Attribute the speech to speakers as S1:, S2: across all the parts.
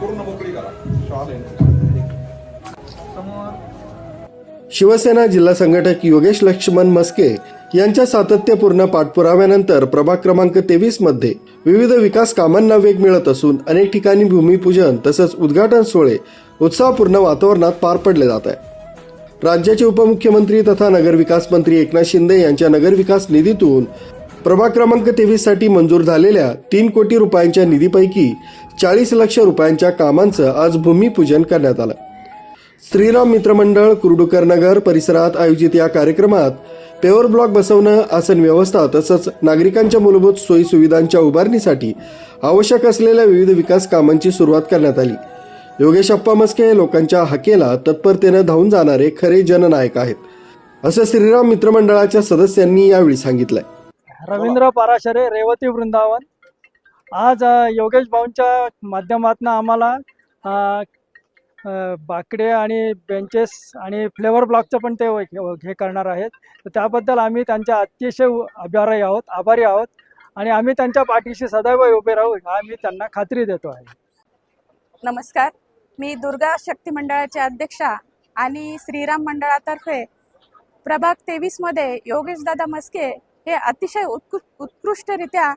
S1: पूर्ण मोकळी करा.
S2: समोर
S3: शिवसेना जिल्हा संघटक योगेश लक्ष्मण मस्के यांच्या सातत्यपूर्ण पाठपुराव्यानंतर प्रभाग क्रमांक तेवीसमध्ये विविध विकास कामांना वेग मिळत असून अनेक ठिकाणी भूमिपूजन तसंच उद्घाटन सोहळे उत्साहपूर्ण वातावरणात पार पडले जात आहे. राज्याचे उपमुख्यमंत्री तथा नगरविकास मंत्री एकनाथ शिंदे यांच्या नगरविकास निधीतून प्रभाग क्रमांक तेवीससाठी मंजूर झालेल्या तीन कोटी रुपयांच्या निधीपैकी चाळीस लक्ष रुपयांच्या कामांचं आज भूमिपूजन करण्यात आलं. श्रीराम मित्रमंडळ कुर्डुकर नगर परिसरात आयोजित या कार्यक्रमात पेवर ब्लॉक बसवणं आसन व्यवस्था तसंच नागरिकांच्या मूलभूत सोयी सुविधांच्या उभारणीसाठी आवश्यक असलेल्या विविध विकास कामांची सुरुवात करण्यात आली. योगेश अप्पा मस्के हे लोकांच्या हाकेला तत्परतेनं धावून जाणारे खरे जननायक आहेत. असं श्रीराम मित्रमंडळाच्या सदस्यांनी यावेळी सांगितलंय.
S4: रवींद्र पाराशरे रेवती वृंदावन. आज योगेश भाऊंच्या माध्यमातून आम्हाला बाकडे आणि बेंचेस आणि फ्लेवर ब्लॉकचं पण ते हे करणार आहेत. तर त्याबद्दल आम्ही त्यांच्या अतिशय उ- आहोत आभारी आहोत. आणि आम्ही त्यांच्या पाठीशी सदैव उभे राहू हा आम्ही त्यांना खात्री देतो आहे.
S5: नमस्कार. मी दुर्गा शक्ती मंडळाचे अध्यक्षा आणि श्रीराम मंडळातर्फे प्रभाग तेवीसमध्ये योगेशदादा मस्के हे अतिशय उत्कृ उत्कृष्टरित्या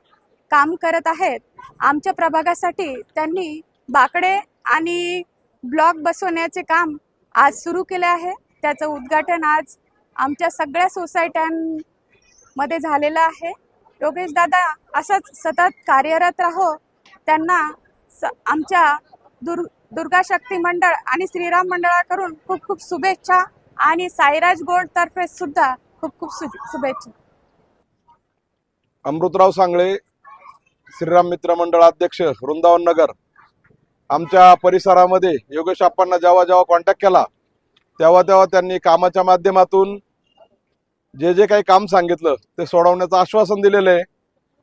S5: काम करत आहेत. आमच्या प्रभागासाठी त्यांनी बाकडे आणि ब्लॉक बसवण्याचे काम आज सुरू केले आहे. त्याचं उद्घाटन आज आमच्या सगळ्या सोसायट्यांमध्ये झालेलं आहे. योगेशदादा असंच सतत कार्यरत राहो. त्यांना स आमच्या दुर् दुर्गा शक्ती मंडळ आणि श्रीराम मंडळाकडून खूप खूप शुभेच्छा आणि साईराज गोल्ड तर्फे सुद्धा खूप खूप शुभेच्छा.
S1: अमृतराव सांगळे श्रीराम मित्र मंडळ अध्यक्ष वृंदावन नगर. आमच्या परिसरामध्ये योगेश आप्पांना जेव्हा जेव्हा कॉन्टॅक्ट केला तेव्हा तेव्हा त्यांनी कामाच्या माध्यमातून जे जे काही काम सांगितलं ते सोडवण्याचं आश्वासन दिलेलं आहे.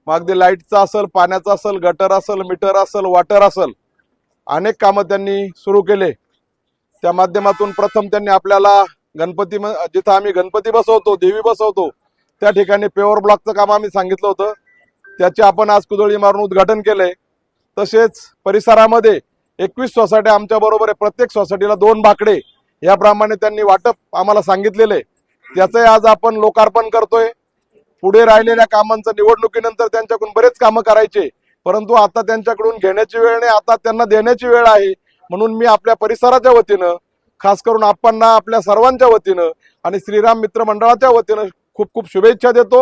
S1: मग अगदी लाईटचं असेल पाण्याचं असेल गटर असेल मीटर असेल वॉटर असेल अनेक कामं त्यांनी सुरू केले. त्या माध्यमातून प्रथम त्यांनी आपल्याला गणपती जिथं आम्ही गणपती बसवतो देवी बसवतो त्या ठिकाणी पेवर ब्लॉकचं काम आम्ही सांगितलं होतं. त्याचे आपण आज कुदळी मारून उद्घाटन केलंय. तसेच परिसरामध्ये एकवीस सोसायट्या आमच्या बरोबर आहे. प्रत्येक सोसायटीला दोन बाकडे याप्रमाणे त्यांनी वाटप आम्हाला सांगितलेले त्याचंही आज आपण लोकार्पण करतोय. पुढे राहिलेल्या कामांचं निवडणुकीनंतर त्यांच्याकडून बरेच कामं करायचे. परंतु आता त्यांच्याकडून घेण्याची वेळ नाही. आता त्यांना देण्याची वेळ आहे. म्हणून मी आपल्या परिसराच्या वतीनं खास करून आप्पांना आपल्या सर्वांच्या वतीनं आणि श्रीराम मित्र मंडळाच्या वतीनं खूप खूप शुभेच्छा देतो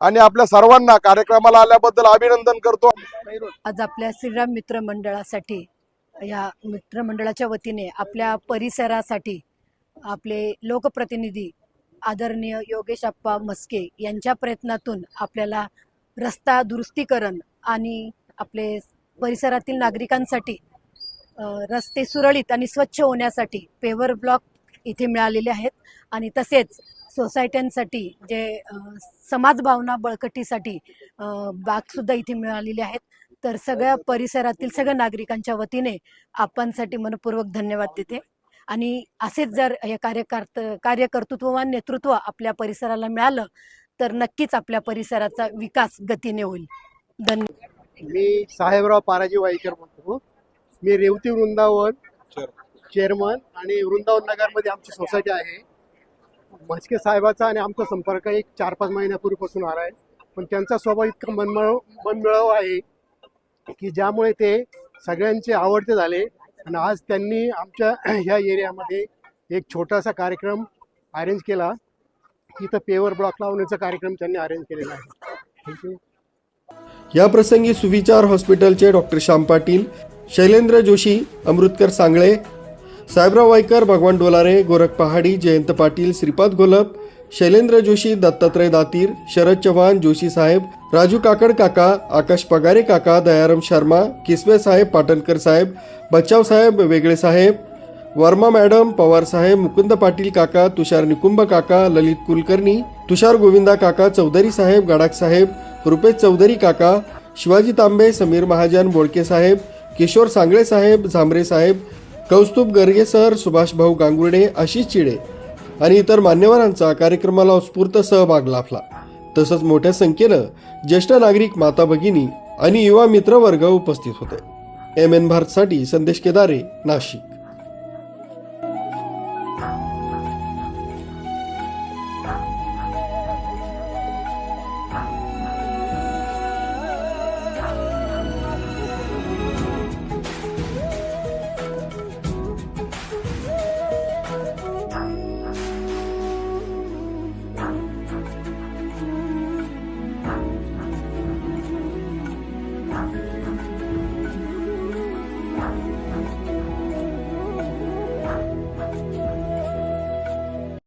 S1: आणि आपल्या सर्वांना कार्यक्रमाला आल्याबद्दल अभिनंदन करतो.
S6: आज आपल्या श्रीराम मित्र मंडळासाठी या मित्रमंडळाच्या वतीने आपल्या परिसरासाठी आपले लोकप्रतिनिधी आदरणीय योगेश अप्पा मस्के यांच्या प्रयत्नातून आपल्याला रस्ता दुरुस्तीकरण आणि आपले परिसरातील नागरिकांसाठी रस्ते सुरळीत आणि स्वच्छ होण्यासाठी पेवर ब्लॉक इथे मिळालेले आहेत. आणि तसेच सोसायट्यांसाठी जे समाजभावना बळकटीसाठी बागसुद्धा इथे मिळालेले आहेत. तर सगळ्या परिसरातील सगळ्या नागरिकांच्या वतीने आपणसाठी मनपूर्वक धन्यवाद देते. आणि असेच जर हे कार्यकर्त कार्यकर्तृत्ववान नेतृत्व आपल्या परिसराला मिळालं तर नक्कीच आपल्या परिसराचा विकास गतीने होईल. धन्यवाद
S7: मी साहेबराव पाराजी वाईकर म्हणतो मी रेवती वृंदावन चेअरमन आणि वृंदावन नगरमध्ये आमची सोसायटी आहे. म्हस्के साहेबाचा आणि आमचा संपर्क एक चार पाच महिन्यापूर्वीपासून आला आहे. पण त्यांचा स्वभाव इतका मनमिळव मनमिळव आहे की ज्यामुळे ते सगळ्यांचे आवडते झाले. आणि आज त्यांनी आमच्या ह्या एरियामध्ये एक छोटासा कार्यक्रम अरेंज केला. तिथं पेवर ब्लॉक लावण्याचा कार्यक्रम त्यांनी अरेंज केलेला आहे. थँक्यू
S3: या प्रसंगी सुविचार हॉस्पिटलचे डॉक्टर श्याम पाटील शैलेंद्र जोशी अमृतकर सांगळे साहेबराव वायकर भगवान डोलारे गोरख पहाडी जयंत पाटील श्रीपाद गोलप शैलेंद्र जोशी दत्तात्रय दातीर शरद चव्हाण जोशी साहेब राजू काकड काका आकाश पगारे काका दयाराम शर्मा किसवे साहेब पाटणकर साहेब बच्चाव साहेब वेगळे साहेब वर्मा मॅडम पवार साहेब मुकुंद पाटील काका तुषार निकुंभ काका ललित कुलकर्णी तुषार गोविंदा काका चौधरी साहेब गडाख साहेब रुपेश चौधरी काका शिवाजी तांबे समीर महाजन बोडके साहेब किशोर सांगळे साहेब झांबरे साहेब कौस्तुभ गर्गे सर सुभाषभाऊ गांगुर्डे आशिष चिडे आणि इतर मान्यवरांचा कार्यक्रमाला उत्स्फूर्त सहभाग लाभला. तसंच मोठ्या संख्येनं ज्येष्ठ नागरिक माता भगिनी आणि युवा मित्रवर्ग उपस्थित होते. एम एन भारतसाठी संदेश केदारे नाशिक.